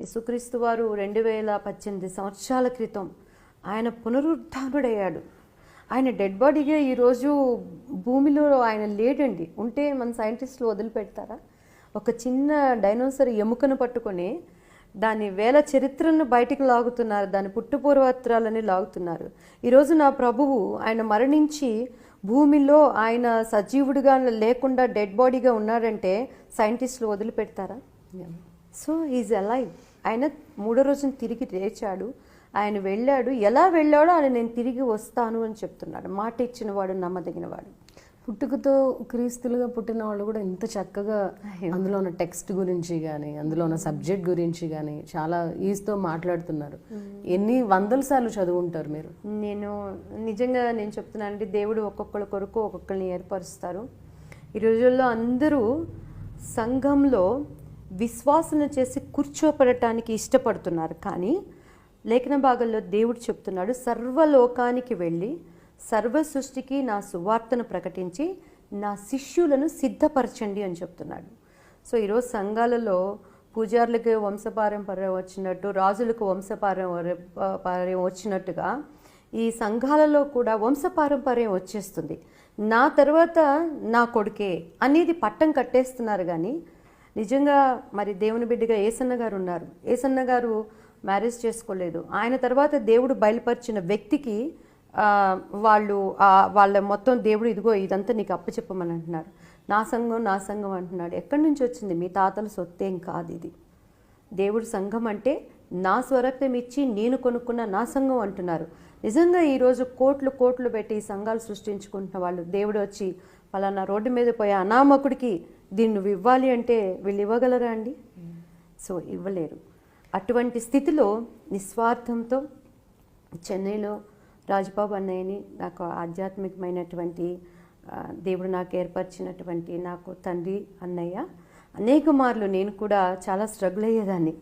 యేసుక్రీస్తు వారు రెండు వేల పద్దెనిమిది సంవత్సరాల క్రితం ఆయన పునరుద్ధానుడయ్యాడు. ఆయన డెడ్ బాడీగా ఈరోజు భూమిలో ఆయన లేడండి. ఉంటే మన సైంటిస్టులు వదిలిపెడతారా? ఒక చిన్న డైనోసర్ ఎముకను పట్టుకొని దాని వేల చరిత్రను బయటికి లాగుతున్నారు. దాని పుట్టుపూర్వత్రాలని లాగుతున్నారు. ఈరోజు నా ప్రభువు ఆయన మరణించి భూమిలో ఆయన సజీవుడిగా లేకుండా డెడ్ బాడీగా ఉన్నాడంటే సైంటిస్టులు వదిలిపెడతారా? సో ఈజ్ అలైవ్ ఆయన మూడో రోజున తిరిగి లేచాడు. ఆయన వెళ్ళాడు. ఎలా వెళ్ళాడో ఆయన నేను తిరిగి వస్తాను అని చెప్తున్నాడు. మాట ఇచ్చిన వాడు నమ్మదగినవాడు. పుట్టుకతో క్రీస్తులుగా పుట్టిన వాళ్ళు కూడా ఇంత చక్కగా అందులో ఉన్న టెక్స్ట్ గురించి కానీ అందులో ఉన్న సబ్జెక్ట్ గురించి కానీ చాలా ఈజీతో మాట్లాడుతున్నారు. ఎన్ని వందల సార్లు చదువుంటారు మీరు? నేను నిజంగా నేను చెప్తున్నానండి దేవుడు ఒక్కొక్కరి కొరకు ఒక్కొక్కరిని ఏర్పరుస్తారు. ఈ రోజుల్లో అందరూ సంఘంలో విశ్వాసన చేసి కూర్చోపడటానికి ఇష్టపడుతున్నారు. కానీ లేఖన భాగంలో దేవుడు చెప్తున్నాడు సర్వలోకానికి వెళ్ళి సర్వ సృష్టికి నా సువార్తను ప్రకటించి నా శిష్యులను సిద్ధపరచండి అని చెప్తున్నాడు. సో ఈరోజు సంఘాలలో పూజారులకు వంశపారంపర్యం వచ్చినట్టు రాజులకు వంశపారంపర్యం వచ్చినట్టుగా ఈ సంఘాలలో కూడా వంశపారంపర్యం వచ్చేస్తుంది. నా తర్వాత నా కొడుకే అనేది పట్టం కట్టేస్తున్నారు కానీ నిజంగా మరి దేవుని బిడ్డగా ఏసన్న గారు ఉన్నారు. ఏసన్న గారు మ్యారేజ్ చేసుకోలేదు. ఆయన తర్వాత దేవుడు బయలుపరిచిన వ్యక్తికి వాళ్ళు వాళ్ళ మొత్తం దేవుడు ఇదిగో ఇదంతా నీకు అప్పచెప్పమని అంటున్నారు. నా సంఘం నా సంఘం అంటున్నాడు. ఎక్కడి నుంచి వచ్చింది? మీ తాతల సొత్తేం కాదు ఇది. దేవుడు సంఘం అంటే నా స్వరక్తం ఇచ్చి నేను కొనుక్కున్న నా సంఘం అంటున్నారు. నిజంగా ఈరోజు కోట్లు కోట్లు పెట్టి ఈ సంఘాలు సృష్టించుకుంటున్న వాళ్ళు దేవుడు వచ్చి పలానా రోడ్డు మీద పోయే అనామకుడికి దీన్ని నువ్వు ఇవ్వాలి అంటే వీళ్ళు ఇవ్వగలరా అండి? సో ఇవ్వలేరు. అటువంటి స్థితిలో నిస్వార్థంతో చెన్నైలో రాజబాబు అన్నయ్యని నాకు ఆధ్యాత్మికమైనటువంటి దేవుడు నాకు ఏర్పరిచినటువంటి నాకు తండ్రి అన్నయ్య అనేక మార్లు నేను కూడా చాలా స్ట్రగుల్ అయ్యేదాన్ని.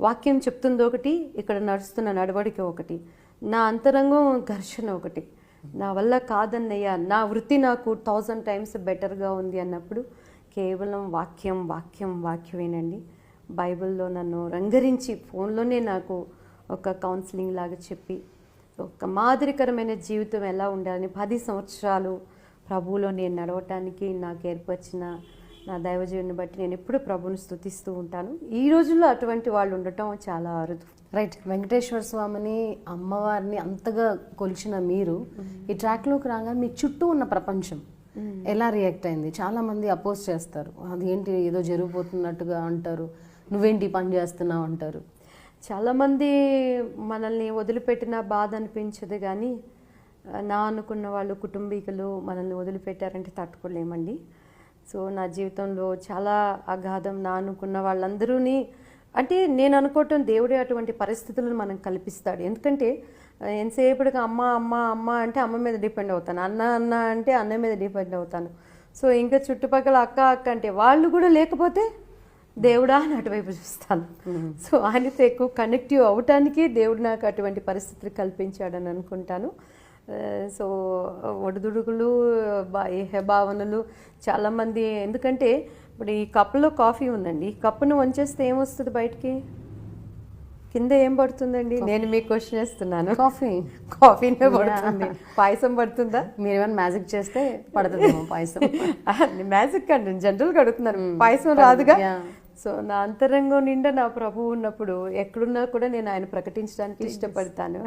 వాక్యం చెప్తుంది ఒకటి ఇక్కడ నడుస్తున్న నడవడిక ఒకటి. నా అంతరంగం ఘర్షణ ఒకటి. నా వల్ల కాదన్నయ్య నా వృత్తి నాకు థౌజండ్ టైమ్స్ బెటర్గా ఉంది అన్నప్పుడు కేవలం వాక్యం వాక్యం వాక్యమేనండి. బైబిల్లో నన్ను రంగరించి ఫోన్లోనే నాకు ఒక కౌన్సిలింగ్ లాగా చెప్పి ఒక మాదిరికరమైన జీవితం ఎలా ఉండాలని పది సంవత్సరాలు ప్రభువులో నేను నడవటానికి నాకు ఏర్పరిచిన నా దైవజీవుని బట్టి నేను ఎప్పుడు ప్రభువుని స్తుతిస్తూ ఉంటాను. ఈ రోజుల్లో అటువంటి వాళ్ళు ఉండటం చాలా అరుదు. రైట్ వెంకటేశ్వర స్వామిని అమ్మవారిని అంతగా కొలిచిన మీరు ఈ ట్రాక్లోకి రాగానే మీ చుట్టూ ఉన్న ప్రపంచం ఎలా రియాక్ట్ అయింది? చాలా మంది అపోజ్ చేస్తారు. అదేంటి ఏదో జరిగిపోతున్నట్టుగా అంటారు. నువ్వేంటి పని చేస్తున్నావు? అంటారు. చాలామంది మనల్ని వదిలిపెట్టిన బాధ అనిపించదు కానీ నా అనుకున్న వాళ్ళు కుటుంబీకులు మనల్ని వదిలిపెట్టారంటే తట్టుకోలేమండి. సో నా జీవితంలో చాలా అగాధం నా అనుకున్న వాళ్ళందరూని అంటే నేను అనుకోవటం దేవుడే అటువంటి పరిస్థితులను మనం కల్పిస్తాడు. ఎందుకంటే ఎంతసేపటికి అమ్మ అమ్మ అమ్మ అంటే అమ్మ మీద డిపెండ్ అవుతాను. అన్న అన్న అంటే అన్న మీద డిపెండ్ అవుతాను. సో ఇంకా చుట్టుపక్కల అక్క అక్క అంటే వాళ్ళు కూడా లేకపోతే దేవుడా అని అటువైపు చూస్తాను. సో ఆయనతో ఎక్కువ కనెక్టివ్ అవటానికి దేవుడు నాకు అటువంటి పరిస్థితులు కల్పించాడని అనుకుంటాను. సో ఒడిదుడుకులు భావనలు చాలామంది ఎందుకంటే ఇప్పుడు ఈ కప్పులో కాఫీ ఉందండి. ఈ కప్పును వంచేస్తే ఏమొస్తుంది బయటికి? కింద ఏం పడుతుందండి? నేను మీకు క్వశ్చన్ వేస్తున్నాను కాఫీ. కాఫీనే పడుతుంది. పాయసం పడుతుందా? మీరు ఏమైనా మ్యాజిక్ చేస్తే పడుతుంది పాయసం. మ్యాజిక్ అండి జనరల్గా అడుగుతున్నారు పాయసం రాదుగా. సో నా అంతరంగం నిండా నా ప్రభు ఉన్నప్పుడు ఎక్కడున్నా కూడా నేను ఆయన ప్రకటించడానికి ఇష్టపడతాను.